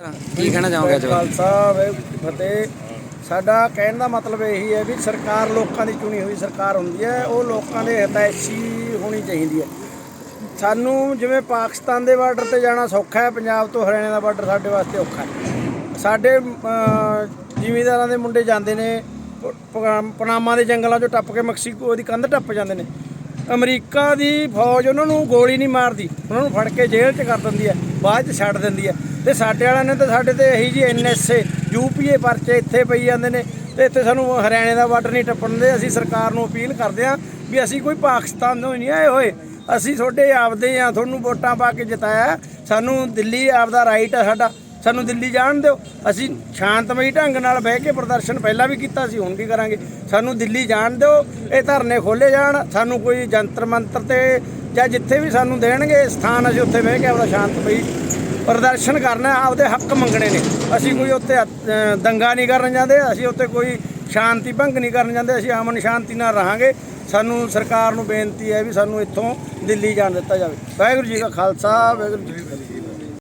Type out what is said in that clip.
ਕੀ ਕਹਿਣਾ ਚਾਹੋਗੇ ਅੱਜ ਖਾਲਸਾ ਫਤਿਹ। ਸਾਡਾ ਕਹਿਣ ਦਾ ਮਤਲਬ ਇਹੀ ਹੈ ਵੀ ਸਰਕਾਰ ਲੋਕਾਂ ਦੀ ਚੁਣੀ ਹੋਈ ਸਰਕਾਰ ਹੁੰਦੀ ਹੈ ਉਹ ਲੋਕਾਂ ਦੇ ਹਿਤੈਸ਼ੀ ਹੋਣੀ ਚਾਹੀਦੀ ਹੈ। ਸਾਨੂੰ ਜਿਵੇਂ ਪਾਕਿਸਤਾਨ ਦੇ ਬਾਰਡਰ ਤੇ ਜਾਣਾ ਸੌਖਾ ਹੈ ਪੰਜਾਬ ਤੋਂ ਹਰਿਆਣਾ ਦਾ ਬਾਰਡਰ ਸਾਡੇ ਵਾਸਤੇ ਔਖਾ ਹੈ। ਸਾਡੇ ਜ਼ਿਮੀਂਦਾਰਾਂ ਦੇ ਮੁੰਡੇ ਜਾਂਦੇ ਨੇ ਪਨਾਮਾ ਦੇ ਜੰਗਲਾਂ ਚੋਂ ਟੱਪ ਕੇ ਮੈਕਸੀਕੋ ਦੀ ਕੰਧ ਟੱਪ ਜਾਂਦੇ ਨੇ। ਅਮਰੀਕਾ ਦੀ ਫੌਜ ਉਹਨਾਂ ਨੂੰ ਗੋਲੀ ਨਹੀਂ ਮਾਰਦੀ, ਉਹਨਾਂ ਨੂੰ ਫੜ ਕੇ ਜੇਲ੍ਹ 'ਚ ਕਰ ਦਿੰਦੀ ਹੈ, ਬਾਅਦ 'ਚ ਛੱਡ ਦਿੰਦੀ ਹੈ। ਤੇ ਸਾਡੇ ਵਾਲਿਆਂ ਨੇ ਤਾਂ ਸਾਡੇ ਤੇ ਇਹੀ ਜੀ ਐਨਐਸਏ ਯੂਪੀਏ ਪਰਚੇ ਇੱਥੇ ਪਈ ਜਾਂਦੇ ਨੇ ਤੇ ਇੱਥੇ ਸਾਨੂੰ ਹਰਿਆਣੇ ਦਾ ਬਾਰਡਰ ਨਹੀਂ ਟੱਪਣ ਦੇ ਅਸੀਂ ਸਰਕਾਰ ਨੂੰ ਅਪੀਲ ਕਰਦੇ ਹਾਂ ਵੀ ਅਸੀਂ ਕੋਈ ਪਾਕਿਸਤਾਨ ਤੋਂ ਨਹੀਂ ਆਏ ਹੋਏ, ਅਸੀਂ ਤੁਹਾਡੇ ਆਪਦੇ ਆ ਤੁਹਾਨੂੰ ਵੋਟਾਂ ਪਾ ਕੇ ਜਿਤਾਇਆ, ਸਾਨੂੰ ਦਿੱਲੀ ਆਪਦਾ ਰਾਈਟ ਆ ਸਾਡਾ। ਸਾਨੂੰ ਦਿੱਲੀ ਜਾਣ ਦਿਓ। ਅਸੀਂ ਸ਼ਾਂਤਮਈ ਢੰਗ ਨਾਲ ਬਹਿ ਕੇ ਪ੍ਰਦਰਸ਼ਨ ਪਹਿਲਾਂ ਵੀ ਕੀਤਾ ਸੀ, ਹੁਣ ਵੀ ਕਰਾਂਗੇ। ਸਾਨੂੰ ਦਿੱਲੀ ਜਾਣ ਦਿਓ, ਇਹ ਧਰਨੇ ਖੋਲੇ ਜਾਣ। ਸਾਨੂੰ ਕੋਈ ਜੰਤਰ ਮੰਤਰ ਤੇ ਜਾਂ ਜਿੱਥੇ ਵੀ ਸਾਨੂੰ ਦੇਣਗੇ ਸਥਾਨ, ਅਸੀਂ ਉੱਥੇ ਬਹਿ ਕੇ ਆਪਣਾ ਸ਼ਾਂਤਮਈ ਪ੍ਰਦਰਸ਼ਨ ਕਰਨਾ ਆਪਦੇ ਹੱਕ ਮੰਗਣੇ ਨੇ। ਅਸੀਂ ਕੋਈ ਉੱਥੇ ਦੰਗਾ ਨਹੀਂ ਕਰਨ ਜਾਂਦੇ। ਅਸੀਂ ਉੱਥੇ ਕੋਈ ਸ਼ਾਂਤੀ ਭੰਗ ਨਹੀਂ ਕਰਨ ਜਾਂਦੇ। ਅਸੀਂ ਅਮਨ ਸ਼ਾਂਤੀ ਨਾਲ ਰਹਾਂਗੇ। ਸਾਨੂੰ ਸਰਕਾਰ ਨੂੰ ਬੇਨਤੀ ਹੈ ਵੀ ਸਾਨੂੰ ਇੱਥੋਂ ਦਿੱਲੀ ਜਾਣ ਦਿੱਤਾ ਜਾਵੇ। ਵਾਹਿਗੁਰੂ ਜੀ ਕਾ ਖਾਲਸਾ, ਵਾਹਿਗੁਰੂ ਜੀ